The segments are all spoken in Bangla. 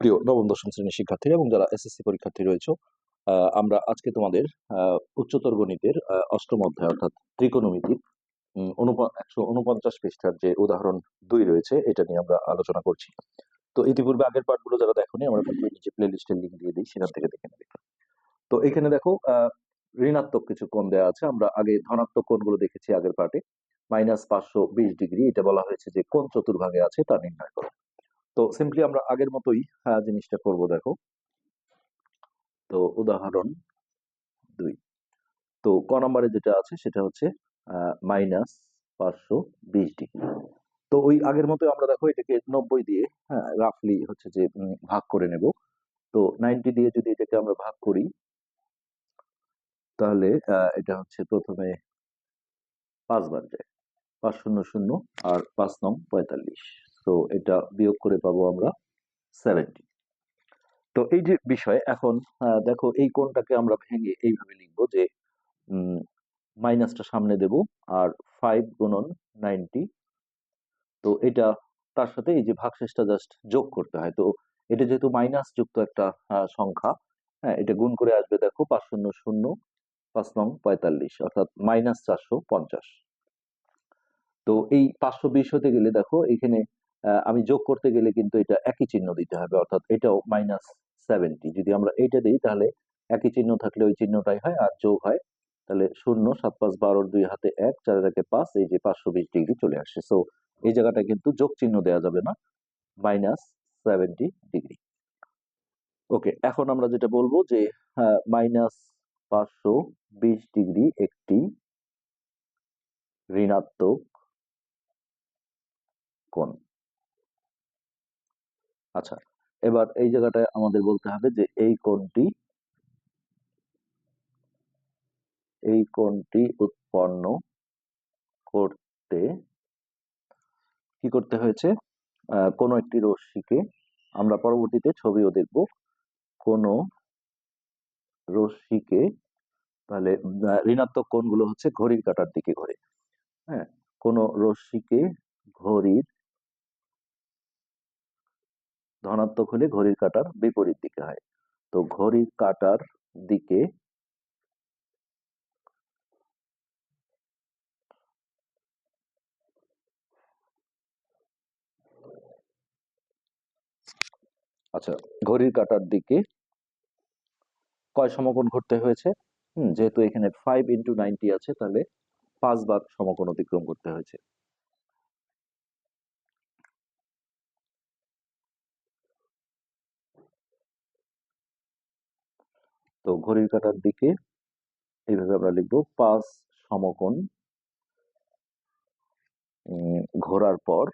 প্রিয় নবম, দশম শ্রেণির শিক্ষার্থীরা এবং যারা এসএসসি পরীক্ষার্থী রয়েছে আমরা আজকে তোমাদের উচ্চতর গণিতের অষ্টম অধ্যায় অর্থাৎ ত্রিকোণমিতির একশো উনপঞ্চাশ পৃষ্ঠার যে উদাহরণ দুই রয়েছে, এটা নিয়ে আমরা আলোচনা করছি। তো ইতিপূর্বে আগের পার্টগুলো যারা দেখোনি, আমরা নিচে প্লে লিস্টের লিঙ্ক দিয়ে দিই, সেখান থেকে দেখে নেবে। তো এখানে দেখো ঋণাত্মক কিছু কোণ দেওয়া আছে। আমরা আগে ধনাত্মক কোণগুলো দেখেছি আগের পার্টে মাইনাস পাঁচশো বিশ ডিগ্রি, এটা বলা হয়েছে যে কোন চতুর্ভাগে আছে, তা নির্ণয় করো। তো সিম্পলি আমরা আগের মতোই জিনিসটা করব, দেখো। তো উদাহরণ দুই। তো ক নম্বরে যেটা আছে, সেটা হচ্ছে মাইনাস পাঁচশো বিশ ডিগ্রি। তো ওই আগের মতো আমরা দেখো, এটাকে নব্বই দিয়ে হ্যাঁ রাফলি হচ্ছে যে ভাগ করে নেব। তো নাইনটি দিয়ে যদি এটাকে আমরা ভাগ করি, তাহলে এটা হচ্ছে প্রথমে পাঁচবার যায়। পাঁচ শূন্য শূন্য আর পাঁচ নং পঁয়তাল্লিশ। তো এটা বিয়োগ করে পাবো আমরা সেভেন্টি তো এই যে বিষয়, এখন দেখো এই কোণটাকে আমরা ভেঙে এইভাবে লিখব যে মাইনাসটা সামনে দেব আর ফাইভ গুণন নাইনটি তো এটা তার সাথে এই যে ভাগশেষটা জাস্ট যোগ করতে হয়। তো এটা যেহেতু মাইনাস যুক্ত একটা সংখ্যা হ্যাঁ এটা গুণ করে আসবে দেখো পাঁচ শূন্য শূন্য পাঁচ নং পঁয়তাল্লিশ, অর্থাৎ মাইনাস চারশো পঞ্চাশ। তো এই পাঁচশো বিশ হতে গেলে দেখো এখানে আমি যোগ করতে গেলে কিন্তু এটা একই চিহ্ন দিতে হবে, অর্থাৎ এটাও মাইনাস সেভেন্টি যদি আমরা এইটা দিই, তাহলে একই চিহ্ন থাকলে ওই চিহ্নটাই হয়, আর যোগ হয়, তাহলে শূন্য, সাত পাঁচ বারোর দুই হাতে এক চারের একে পাঁচ, এই যে পাঁচশো বিশ ডিগ্রি চলে আসছে। সো এই জায়গাটা কিন্তু যোগ চিহ্ন দেওয়া যাবে না মাইনাস সেভেন্টি ডিগ্রি ওকে এখন আমরা যেটা বলব যে মাইনাস পাঁচশো বিশ ডিগ্রি একটি ঋণাত্মক কোণ। আচ্ছা এবার এই জায়গাটায় আমাদের বলতে হবে যে এই কোণটি এই কোণটি উৎপন্ন করতে কি করতে হয়েছে? কোনো একটি রশ্মিকে আমরা পরবর্তীতে ছবিও দেখব। কোনো রশ্মিকে তাহলে ঋণাত্মক কোণগুলো হচ্ছে ঘড়ির কাঁটার দিকে ঘোরে। হ্যাঁ কোনো রশ্মিকে ঘড়ির ধনাত্মক হলে ঘড়ির কাঁটার বিপরীত দিকে হয়। তো ঘড়ির কাঁটার দিকে আচ্ছা ঘড়ির কাঁটার দিকে কয় সমকোণ ঘটতে হয়েছে? যেহেতু এখানে ফাইভ ইন্টু নাইনটি আছে, তাহলে পাঁচবার সমকোণ অতিক্রম করতে হয়েছে। তো ঘড়ির কাঁটার দিকে এইভাবে আমরা লিখব পাঁচ সমকোণ ঘোরার পর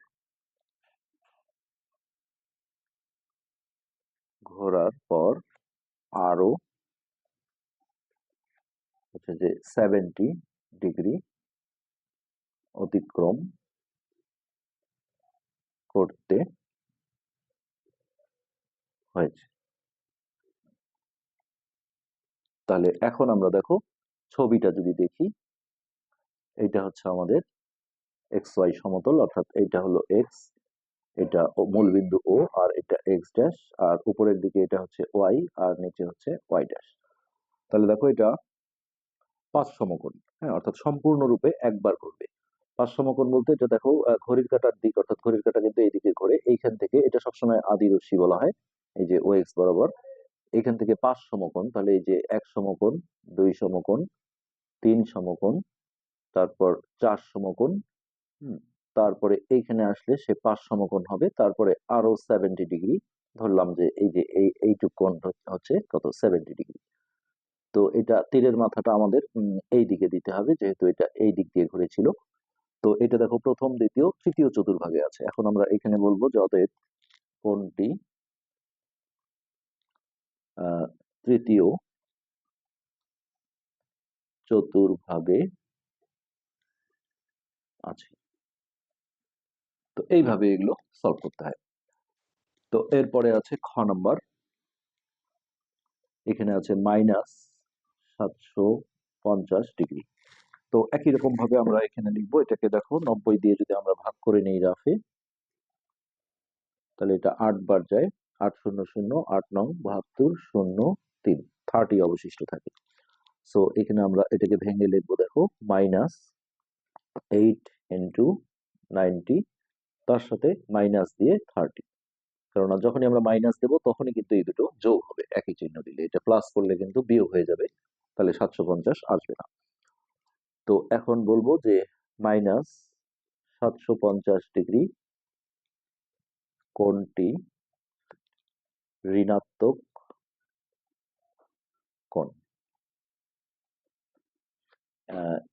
ঘোরার পর আরও হচ্ছে যে সেভেন্টি ডিগ্রি অতিক্রম করতে হয়েছে। তাহলে এখন আমরা দেখো ছবিটা যদি দেখি এটা হচ্ছে আমাদের এক্স ওয়াই সমতল, অর্থাৎ এইটা হলো এক্স, এটা মূলবিন্দু ও আর এটা এক্স ড্যাশ, আর উপরের দিকে এটা হচ্ছে ওয়াই, আর নিচে হচ্ছে ওয়াই ড্যাশ। তাহলে দেখো এটা পাঁচ সমকোণ হ্যাঁ অর্থাৎ সম্পূর্ণরূপে একবার ঘুরবে পাঁচ সমকোণ বলতে এটা দেখো ঘড়ির কাঁটার দিক, অর্থাৎ ঘড়ির কাটা কিন্তু এইদিকে ঘোরে, এইখান থেকে এটা সবসময় আদি রশ্মি বলা হয়, এই যে ও এক্স বরাবর। এখান থেকে পাঁচ সমকোণ, তাহলে এই যে এক সমকোণ, দুই সমকোণ, তিন সমকোণ, তারপর চার সমকোণ তারপরে এইখানে আসলে সে পাঁচ সমকোণ হবে, তারপরে আরও সেভেন্টি ডিগ্রি ধরলাম যে এই যে এই, এইটুক কোণ হচ্ছে- কত? সেভেন্টি ডিগ্রি তো এটা তীরের মাথাটা আমাদের এই দিকে দিতে হবে, যেহেতু এটা এই দিক দিয়ে ঘুরেছিল। তো এটা দেখো প্রথম, দ্বিতীয়, তৃতীয় চতুর্ভাগে আছে। এখন আমরা এখানে বলব যে অতএব কোনটি তৃতীয়, চতুর্ভাগে আছে। তো এইভাবে এগুলো সলভ করতে হয়। তো এরপরে আছে খ নাম্বার। এখানে আছে মাইনাস সাতশো পঞ্চাশ ডিগ্রি তো একই রকম ভাবে আমরা এখানে লিখব, এটাকে দেখো নব্বই দিয়ে যদি আমরা ভাগ করে নিই রাফে, তাহলে এটা আট বার যায় আট শূন্য শূন্য, আট নং বাহাত্তর শূন্য তিন থার্টি অবশিষ্ট থাকে। সো এখানে আমরা এটাকে ভেঙে লিখব, দেখো মাইনাস এইট ইন্টু নাইনটি তার সাথে মাইনাস দিয়ে থার্টি কেননা যখনই আমরা মাইনাস দেবো, তখনই কিন্তু এই দুটো যোগ হবে, একই চিহ্ন দিলে। এটা প্লাস করলে কিন্তু বিয়োগ হয়ে যাবে, তাহলে সাতশো পঞ্চাশ আসবে না। তো এখন বলব যে মাইনাস সাতশো পঞ্চাশ ডিগ্রি কোণটি ঋণাত্মক কোণ।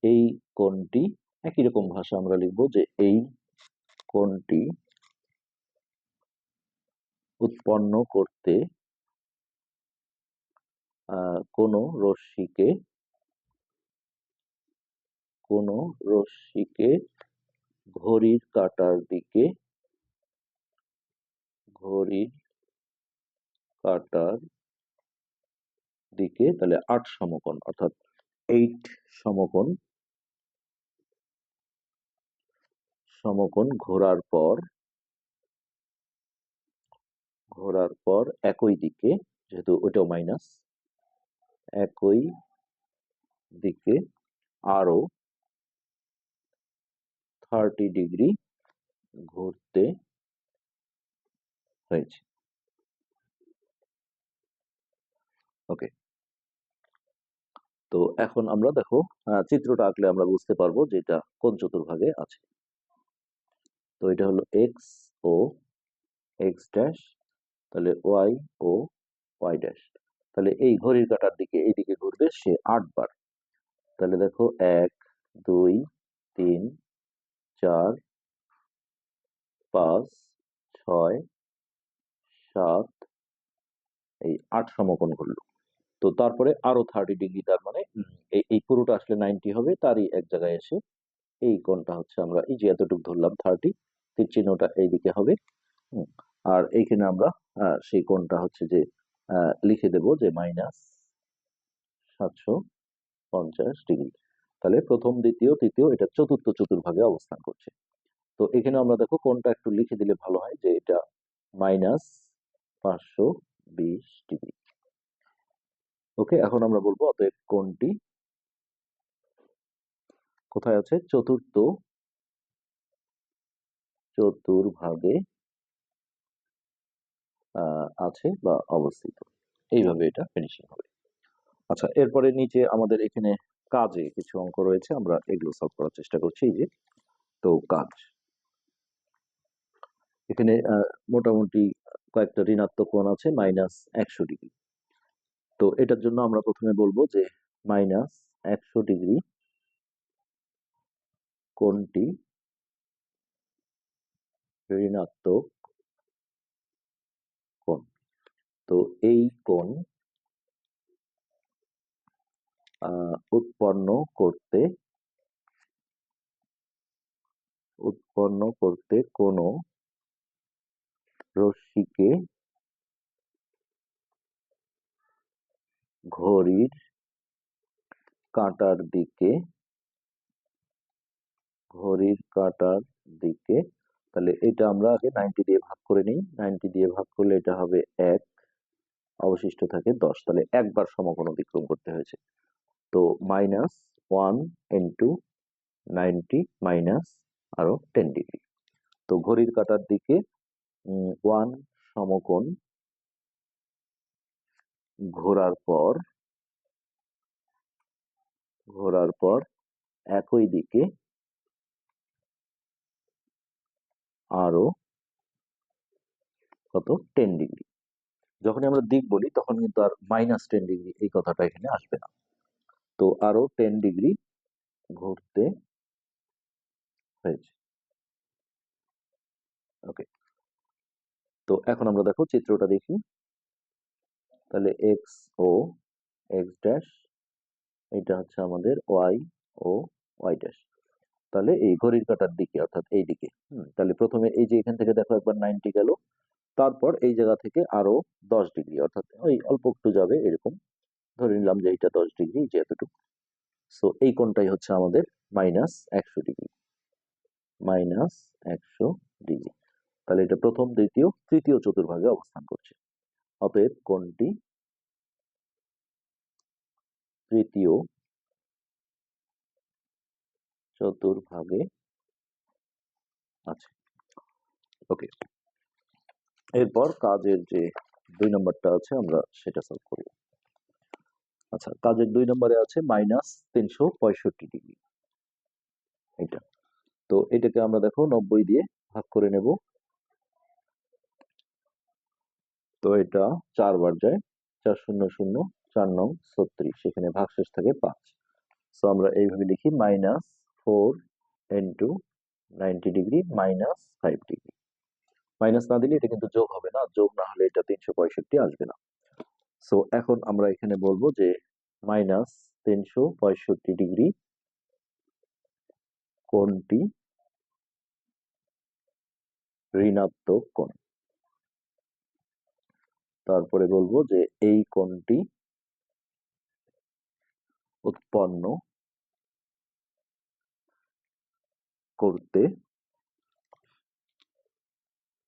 এই কোণটি একই রকম ভাষা আমরা লিখব যে এই কোণটি উৎপন্ন করতে কোনো রশ্মিকে কোনো রশ্মিকে ঘড়ির কাঁটার দিকে, ঘড়ির কাঁটার দিকে তাহলে আট সমকোণ, অর্থাৎ এইট সমকোণ সমকোণ ঘোরার পর ঘোরার পর একই দিকে, যেহেতু ওটাও মাইনাস একই দিকে আরও থার্টি ডিগ্রি ঘুরতে হয়েছে। ওকে তো এখন আমরা দেখো চিত্রটা আঁকলে আমরা বুঝতে পারব যে এটা কোন চতুর্ভাগে আছে। তো এটা হলো এক্স ও এক্স ড্যাশ তাহলে ওয়াই ও ওয়াই ড্যাশ তাহলে এই ঘড়ির কাঁটার দিকে, এই দিকে ঘুরবে সে আটবার তাহলে দেখো, এক, দুই, তিন, চার, পাঁচ, ছয়, সাত, এই আট সমকোণ করল। তো তারপরে আরও থার্টি ডিগ্রি তার মানে এই পুরোটা আসলে নাইনটি হবে, তারই এক জায়গায় এসে এই কোণটা হচ্ছে আমরা, এই যে এতটুকু ধরলাম থার্টি তীর চিহ্নটা এইদিকে হবে আর এইখানে আমরা সেই কোণটা হচ্ছে যে লিখে দেব যে মাইনাস সাতশো পঞ্চাশ ডিগ্রি তাহলে প্রথম, দ্বিতীয়, তৃতীয় এটা চতুর্থ, চতুর্ভাগে অবস্থান করছে। তো এখানে আমরা দেখো কোনটা একটু লিখে দিলে ভালো হয় যে এটা মাইনাস পাঁচশো বিশ ডিগ্রি ওকে, এখন আমরা বলব অতএব কোনটি? কোথায় আছে? চতুর্থ, চতুর্ভাগে আছে বা অবস্থিত। এইভাবে এটা ফিনিশিং হবে। আচ্ছা এরপরে নিচে আমাদের এখানে কাজে কিছু অঙ্ক রয়েছে, আমরা এগুলো সলভ করার চেষ্টা করছি যে, তো কাজ। এখানে মোটামুটি কয়েকটা ঋণাত্মক কোণ আছে মাইনাস একশো ডিগ্রি। তো এটার জন্য আমরা প্রথমে বলব যে মাইনাস একশো ডিগ্রি কোণটি ঋণাত্মক কোণ। তো এই কোণ উৎপন্ন করতে উৎপন্ন করতে কোনো রশ্মিকে ঘড়ির কাঁটার দিকে, ঘড়ির কাঁটার দিকে, তাহলে এটা আমরা আগে নাইনটি দিয়ে ভাগ করে নিই। নাইনটি দিয়ে ভাগ করলে এটা হবে এক, অবশিষ্ট থাকে দশ। তাহলে একবার সমকোণ অতিক্রম করতে হয়েছে। তো minus one into ninety minus আরও টেন ডিগ্রি তো ঘড়ির কাঁটার দিকে ওয়ান সমকোণ ঘোরার পর ঘোরার পর একই দিকে আরও কত? টেন ডিগ্রি যখনই আমরা দিক বলি, তখন কিন্তু আর মাইনাস টেন ডিগ্রি এই কথাটা এখানে আসবে না। তো আরও টেন ডিগ্রি ঘুরতে হয়েছে। ওকে তো এখন আমরা দেখো চিত্রটা দেখি। তাহলে এক্স ও এক্স ড্যাশ এটা হচ্ছে আমাদের ওয়াই ও ওয়াই ড্যাশ তাহলে এই ঘড়ির কাটার দিকে, অর্থাৎ এই দিকে তাহলে প্রথমে এই যে এখান থেকে দেখো একবার নাইনটি গেল, তারপর এই জায়গা থেকে আরও দশ ডিগ্রি অর্থাৎ ওই অল্প একটু যাবে, এরকম। ধরে নিলাম যে এটা দশ ডিগ্রি যে এতটুকু সো এই কোণটাই হচ্ছে আমাদের মাইনাস একশো ডিগ্রি মাইনাস একশো ডিগ্রি তাহলে এটা প্রথম, দ্বিতীয়, তৃতীয়, চতুর্ভাগে অবস্থান করছে। অতএব কোণটি তৃতীয়। চতুর্ভাগে আছে। ওকে এরপর কাজের যে দুই নম্বরটা আছে, আমরা সেটা সলভ করব। আচ্ছা কাজের দুই নম্বরে আছে মাইনাস তিনশো পঁয়ষট্টি ডিগ্রি এটা তো এটাকে আমরা দেখো নব্বই দিয়ে ভাগ করে নেব। তো এটা চারবার যায়। চার শূন্য শূন্য, চার নং, ছত্রিশ। সেখানে ভাগশেষ থাকে পাঁচ। সো আমরা এইভাবে লিখি minus four into ninety degree minus five degree minus না দিলে এটা কিন্তু যোগ হবে না। যোগ না হলে এটা তিনশো পঁয়ষট্টি আসবে না। সো এখন আমরা এখানে বলব যে মাইনাস তিনশো পঁয়ষট্টি ডিগ্রি কোণটি ঋণাত্মক কোণ? তারপরে বলব যে এই কোণটি উৎপন্ন করতে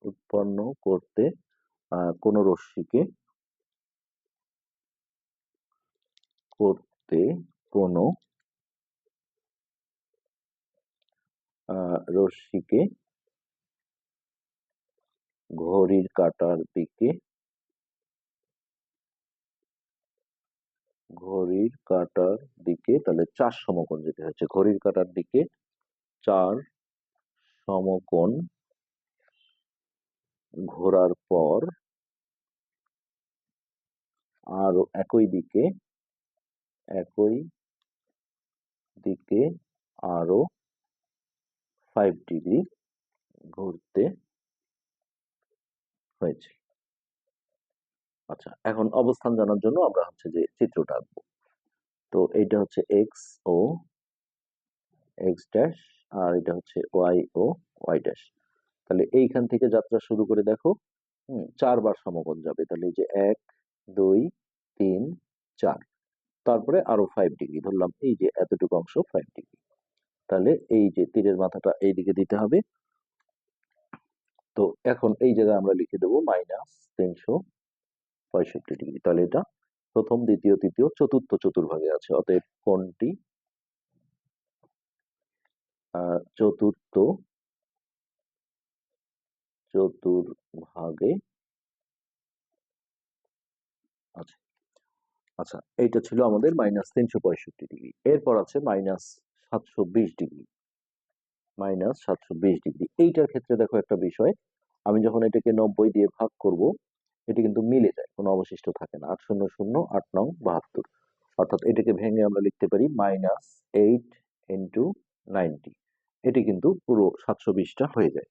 উৎপন্ন করতে কোনো রশ্মিকে করতে কোনো রশ্মিকে ঘড়ির কাঁটার দিকে ঘড়ির কাঁটার দিকে তাহলে চার সমকোণ যেতে হচ্ছে। ঘড়ির কাঁটার দিকে চার সমকোণ ঘোরার পর আরও একই দিকে একই দিকে আরও ফাইভ ডিগ্রি ঘুরতে হয়েছে। আচ্ছা এখন অবস্থান জানার জন্য আমরা হচ্ছে যে চিত্রটা আঁকবো। তো এইটা হচ্ছে এক্স ও এক্স ড্যাশ আর এটা হচ্ছে ওয়াই ও ওয়াই ড্যাশ তাহলে এইখান থেকে যাত্রা শুরু করে দেখো চারবার সমকোণ যাবে। তাহলে যে এক, দুই, তিন, চার। তারপরে আরও ফাইভ ডিগ্রি ধরলাম এই যে এতটুকু অংশ ফাইভ ডিগ্রি তাহলে এই যে তীরের মাথাটা এইদিকে দিতে হবে। তো এখন এই জায়গায় আমরা লিখে দেবো মাইনাস তিনশো পঁয়ষট্টি ডিগ্রি। তাহলে এটা প্রথম দ্বিতীয় তৃতীয় চতুর্থ চতুর্ভাগে আছে। অতএব আহ, চতুর্থ চতুর্ভাগে আছে। আচ্ছা এইটা ছিল আমাদের মাইনাস তিনশো পঁয়ষট্টি ডিগ্রি। এরপর আছে মাইনাস সাতশো বিশ ডিগ্রি। মাইনাস সাতশো বিশ ডিগ্রি। এইটার ক্ষেত্রে দেখো একটা বিষয় আমি যখন এটাকে নব্বই দিয়ে ভাগ করব এটি কিন্তু মিলে যায় কোনো অবশিষ্ট থাকে না। আট শূন্য শূন্য আট নং বাহাত্তর। অর্থাৎ এটাকে ভেঙে আমরা লিখতে পারি মাইনাস এইট ইন্টু নাইনটি। এটি কিন্তু পুরো সাতশো বিশটা হয়ে যায়।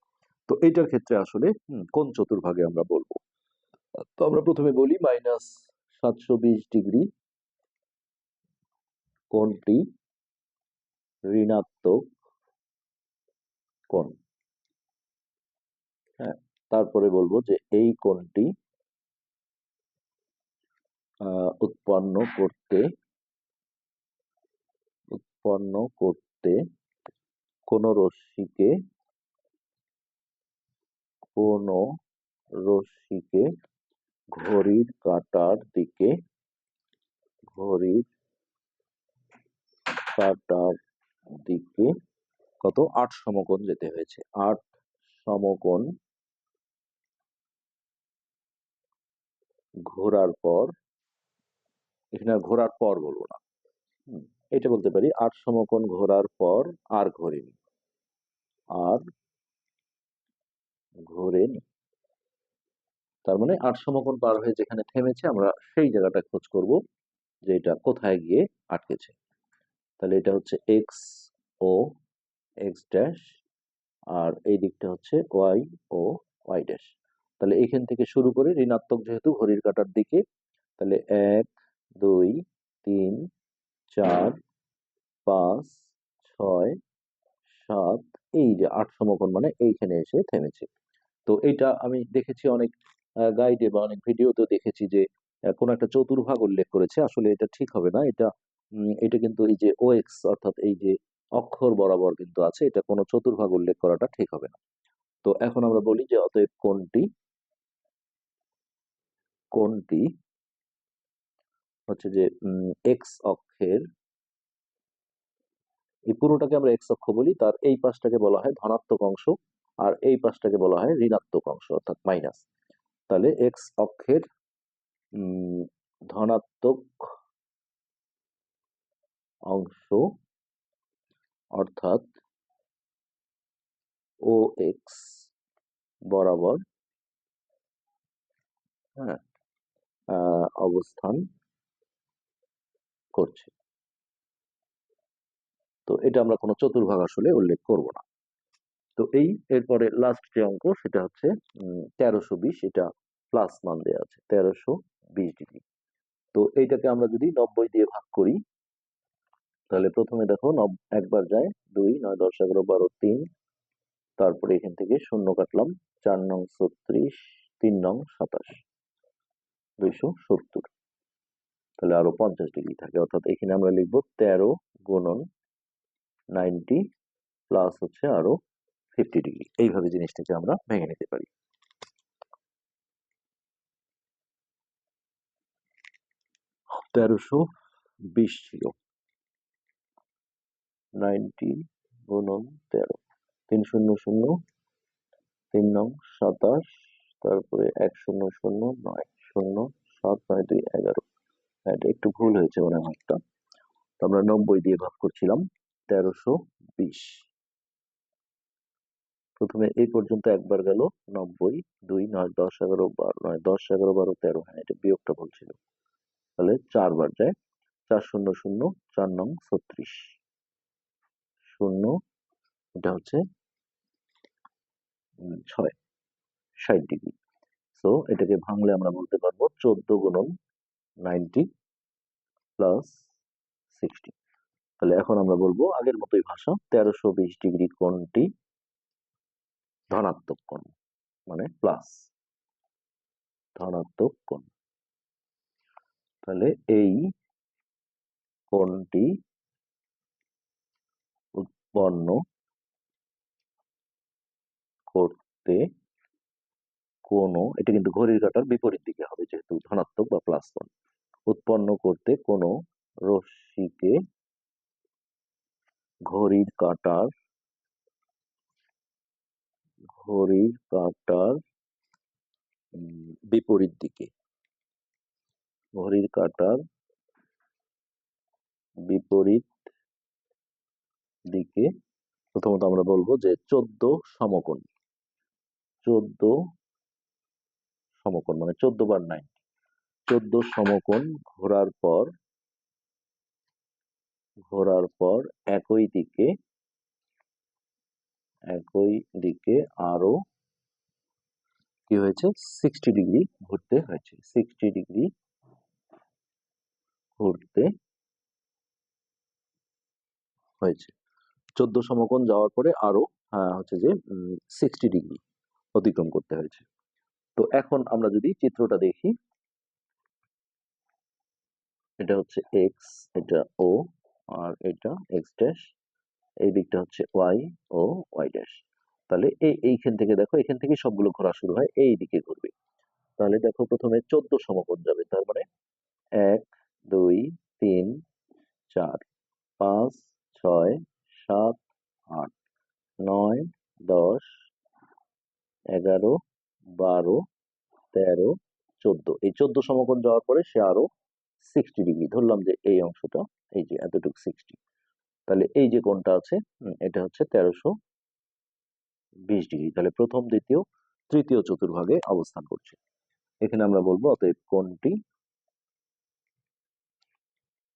তো এটার ক্ষেত্রে আসলে কোন চতুর্ভাগে আমরা বলব? তো আমরা প্রথমে বলি মাইনাস সাতশো বিশ ডিগ্রি কোণটি ঋণাত্মক কোণ। হ্যাঁ তারপরে বলব যে এই আহ, উৎপন্ন করতে উৎপন্ন করতে কোন রশ্মিকে কোন রশ্মিকে ঘড়ির কাঁটার দিকে, ঘড়ির কাঁটার দিকে কত? আট সমকোণ যেতে হয়েছে। আট সমকোণ ঘোরার পর এখানে ঘোরার পর বলব না। এটা বলতে পারি আট সমকোণ ঘোরার পর আর ঘোরেনি। আর ঘোরেনি। তার মানে আট সমকোণ পার হয়ে যেখানে থেমেছে আমরা সেই জায়গাটা খোঁজ করব যে এটা কোথায় গিয়ে আটকেছে। তাহলে এটা হচ্ছে এক্স ও এক্স ড্যাশ আর এই দিকটা হচ্ছে ওয়াই ও ওয়াই ড্যাশ তাহলে এখান থেকে শুরু করে ঋণাত্মক যেহেতু ঘড়ির কাঁটার দিকে, তাহলে এক দুই, তিন, চার, পাঁচ, ছয়, সাত, এই যে আট সমকোণ মানে এইখানে এসে থেমেছে। তো এটা আমি দেখেছি অনেক গাইডে বা অনেক ভিডিওতে দেখেছি যে কোনো একটা চতুর্ভাগ উল্লেখ করেছে। আসলে এটা ঠিক হবে না। এটা এটা কিন্তু এই যে ওএক্স অর্থাৎ এই যে অক্ষর বরাবর কিন্তু আছে। এটা কোনো চতুর্ভাগ উল্লেখ করাটা ঠিক হবে না। তো এখন আমরা বলি যে অতএব কোনটি? কোনটি? হচ্ছে যে এক্স অক্ষের এই পুরোটাকে আমরা এক্স অক্ষ বলি, তার এই পাশটাকে বলা হয় ধনাত্মক অংশ আর এই পাশটাকে বলা হয় ঋণাত্মক অংশ, অর্থাৎ মাইনাস তাহলে এক্স অক্ষের ধনাত্মক অংশ অর্থাৎ ও এক্স বরাবর হ্যাঁ অবস্থান করছে। তো এটা আমরা কোনো চতুর্ভাগ আসলে উল্লেখ করব না। তো এই এরপরে লাস্ট যে অঙ্ক সেটা হচ্ছে তেরোশো বিশ, এটা প্লাস মান দেওয়া আছে, তেরোশো বিশ ডিগ্রি তো এইটাকে আমরা যদি নব্বই দিয়ে ভাগ করি, তাহলে প্রথমে দেখো একবার যায়, দুই, নয়, দশ, এগারো, বারো, তিন, তারপরে এখান থেকে শূন্য কাটলাম, চার নং ছত্রিশ, তিন নং সাতাশ, দুইশো সত্তর। তাহলে আরও পঞ্চাশ ডিগ্রি থাকে। অর্থাৎ এখানে আমরা লিখব তেরো গুণন নাইনটি প্লাস হচ্ছে আরও ফিফটি ডিগ্রি। এইভাবে জিনিসটাকে আমরা ভেঙে নিতে পারি। তেরোশো বিশ ছিল নাইনটি গুণন তেরো। তিন শূন্য শূন্য, তিন নং সাতাশ, তারপরে এক শূন্য শূন্য, নয় শূন্য, সাত নয় দুই এগারো। হ্যাঁ, একটু ভুল হয়েছে মনে একটা তো আমরা নব্বই দিয়ে ভাগ করছিলাম তেরোশো বিশ। প্রথমে এই পর্যন্ত একবার গেল নব্বই দুই নয় দশ এগারো বারো নয় দশ এগারো বারো তেরো হ্যাঁ এটা বিয়োগটা বলছিল। তাহলে চারবার যায় চার শূন্য শূন্য চার নং ছত্রিশ। শূন্য এটা হচ্ছে ছয় ষাট ডিগ্রি। সো এটাকে ভাঙলে আমরা বলতে পারব চোদ্দ গুণন নাইনটি প্লাস সিক্সটি। তাহলে এখন আমরা বলব আগের মতোই ভাষা, তেরোশো বিশ ডিগ্রি কোণটি ধনাত্মক কোণ মানে প্লাস ধনাত্মক কোণ। তাহলে এই কোণটি উৎপন্ন করতে কোনো, এটা কিন্তু ঘড়ির কাঁটার বিপরীত দিকে হবে, যেহেতু ধনাত্মক বা প্লাস কোণ উৎপন্ন করতে কোনো রশ্মিকে ঘড়ির কাঁটার ঘড়ির কাঁটার বিপরীত দিকে। ঘড়ির কাঁটার বিপরীত দিকে প্রথমত আমরা বলব যে চোদ্দ সমকোণ। চোদ্দ সমকোণ মানে চোদ্দ বার নাই। চোদ্দ সমকোণ ঘোরার পর ঘোরার পর একই দিকে একই দিকে আরও কি হয়েছে? সিক্সটি ডিগ্রি ঘুরতে হয়েছে। সিক্সটি ডিগ্রি ঘুরতে হয়েছে। চোদ্দ সমকোণ যাওয়ার পরে আরও আহ, হচ্ছে যে সিক্সটি ডিগ্রি অতিক্রম করতে হয়েছে। তো এখন আমরা যদি চিত্রটা দেখি, এটা হচ্ছে এক্স এটা ও আর এটা এক্স ড্যাশ এই দিকটা হচ্ছে ওয়াই ও ওয়াই ড্যাশ তাহলে এই এইখান থেকে দেখো, এখান থেকে সবগুলো ঘোরা শুরু হয়, এই দিকে ঘুরবে। তাহলে দেখো প্রথমে চোদ্দ সমকোণ যাবে, তার মানে এক, দুই, তিন, চার, পাঁচ, ছয়, সাত, আট, নয়, দশ, এগারো বারো, তেরো, চোদ্দ। এই চোদ্দ সমকোণ যাওয়ার পরে সে আরও সিক্সটি ডিগ্রি ধরলাম যে এই অংশটা, এই যে এতটুকু সিক্সটি তাহলে এই যে কোণটা আছে এটা হচ্ছে তেরোশো বিশ ডিগ্রি তাহলে প্রথম, দ্বিতীয়, তৃতীয়, চতুর্ভাগে অবস্থান করছে। এখানে আমরা বলব, অতএব কোণটি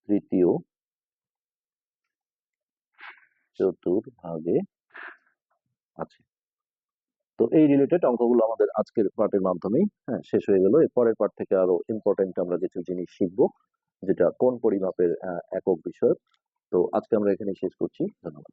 তৃতীয় চতুর্ভাগে আছে। তো এই রিলেটেড অঙ্কগুলো আমাদের আজকের পার্টের মাধ্যমেই হ্যাঁ শেষ হয়ে গেল। এর পরের পার্ট থেকে আরও ইম্পর্টেন্ট আমরা কিছু জিনিস শিখব, যেটা কোন পরিমাপের একক বিষয়। তো আজকে আমরা এখানে শেষ করছি। ধন্যবাদ।